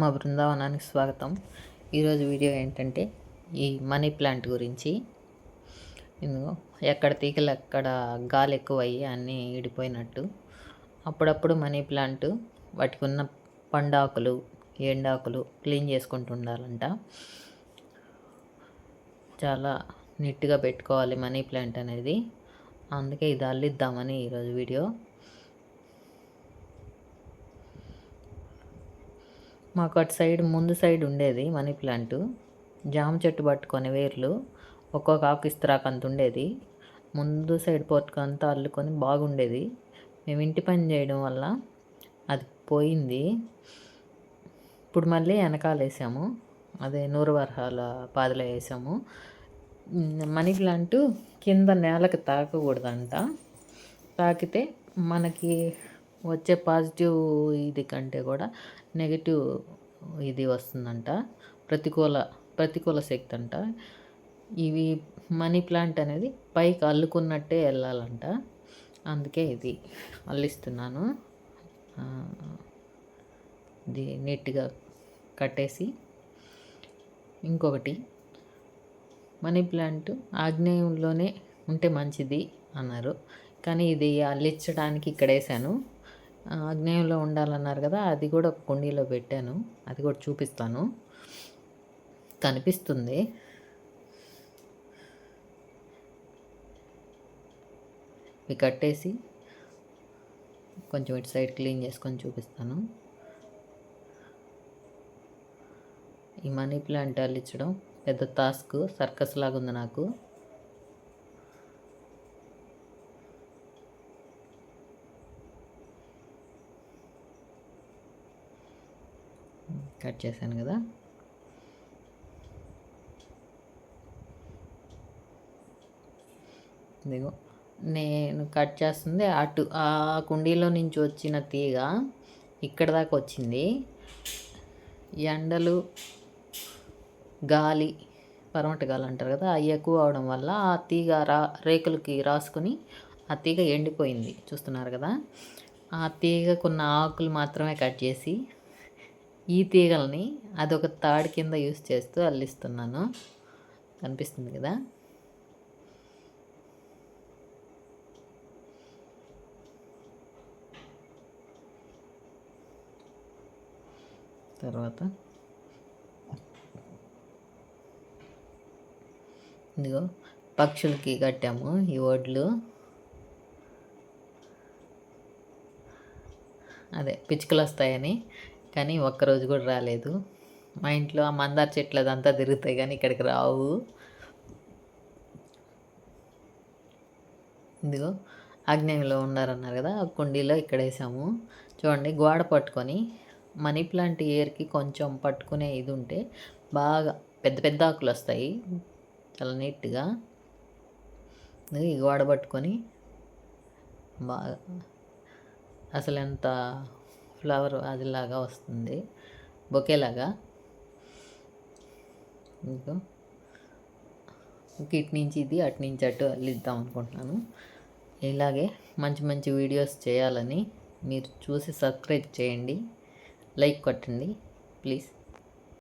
మా బృందావనానికి స్వాగతం. ఈరోజు వీడియో ఏంటంటే ఈ మనీ ప్లాంట్ గురించి. ఇందులో ఎక్కడ తీగలు అక్కడ గాలి ఎక్కువ అయ్యి అన్నీ ఇడిపోయినట్టు. అప్పుడప్పుడు మనీ ప్లాంట్ వాటికి ఉన్న పండాకులు ఎండాకులు క్లీన్ చేసుకుంటూ ఉండాలంట. చాలా నీట్గా పెట్టుకోవాలి మనీ ప్లాంట్ అనేది. అందుకే ఇది అల్లిద్దామని ఈరోజు వీడియో మాకు అటు సైడ్ ముందు సైడ్ ఉండేది మనీ ప్లాంట్. జామ చెట్టు పట్టుకొని వేర్లు ఒక్కొక్క ఆకు ఇస్తరాకంత ఉండేది. ముందు సైడ్ పొట్టుకంతా అల్లుకొని బాగుండేది. మేము ఇంటి పని చేయడం వల్ల అది పోయింది. ఇప్పుడు మళ్ళీ వెనకాల వేసాము. అదే నూరు వరహాల పాదలో వేసాము. మనీ ప్లాంట్ కింద నేలకు తాకకూడదంట. తాకితే మనకి వచ్చే పాజిటివ్ ఇది కంటే కూడా నెగిటివ్ ఇది వస్తుందంట. ప్రతికూల ప్రతికూల శక్తి అంట. ఇవి మనీ ప్లాంట్ అనేది పైకి అల్లుకున్నట్టే వెళ్ళాలంట. అందుకే ఇది అల్లిస్తున్నాను. ఇది నీట్గా కట్టేసి ఇంకొకటి మనీ ప్లాంట్ ఆగ్నేయంలోనే ఉంటే మంచిది అన్నారు. కానీ ఇది అల్లించడానికి ఇక్కడ వేసాను. ఆగ్నేయంలో ఉండాలన్నారు కదా అది కూడా ఒక కుండీలో పెట్టాను. అది కూడా చూపిస్తాను. కనిపిస్తుంది. ఇవి కట్టేసి కొంచెం ఇటు సైడ్ క్లీన్ చేసుకొని చూపిస్తాను. ఈ మనీ ప్లాంట్ అల్లించడం పెద్ద టాస్క్ సర్కస్ లాగా ఉంది నాకు. కట్ చేశాను కదా. ఇదిగో నేను కట్ చేస్తుంది అటు ఆ కుండీలో నుంచి వచ్చిన తీగ ఇక్కడ దాకా వచ్చింది. ఎండలు గాలి పరమట గాలి అంటారు కదా అవి ఎక్కువ అవడం వల్ల ఆ తీగ రా రేకులకి రాసుకొని ఆ తీగ ఎండిపోయింది. చూస్తున్నారు కదా? ఆ తీగకున్న ఆకులు మాత్రమే కట్ చేసి ఈ తీగల్ని అదొక తాడు కింద యూస్ చేస్తూ అల్లిస్తున్నాను. కనిపిస్తుంది కదా? తర్వాత ఇదిగో పక్షులకి కట్టాము ఈ వడ్లు. అదే పిచ్చుకలు వస్తాయని కానీ ఒక్కరోజు కూడా రాలేదు. మా ఇంట్లో ఆ మందార చెట్లు అదంతా తిరుగుతాయి కానీ ఇక్కడికి రావు. ఇదిగో ఆగ్నేయంలో ఉన్నారన్నారు కదా ఆ కుండీలో ఇక్కడ వేసాము. చూడండి గోడ పట్టుకొని మనీ ప్లాంట్ ఇయర్కి కొంచెం పట్టుకునే ఇది ఉంటే బాగా పెద్ద పెద్ద ఆకులు వస్తాయి. చాలా నీట్గా. ఈ గోడ పట్టుకొని బాగా అసలు ఎంత ఫ్లవర్ అదిలాగా వస్తుంది. బొకేలాగా. ఇంకా ఇటు నుంచి ఇది అటు నుంచి అటు అల్లిద్దాం అనుకుంటున్నాను. ఇలాగే మంచి మంచి వీడియోస్ చేయాలని మీరు చూసి సబ్స్క్రైబ్ చేయండి. లైక్ కొట్టండి. ప్లీజ్.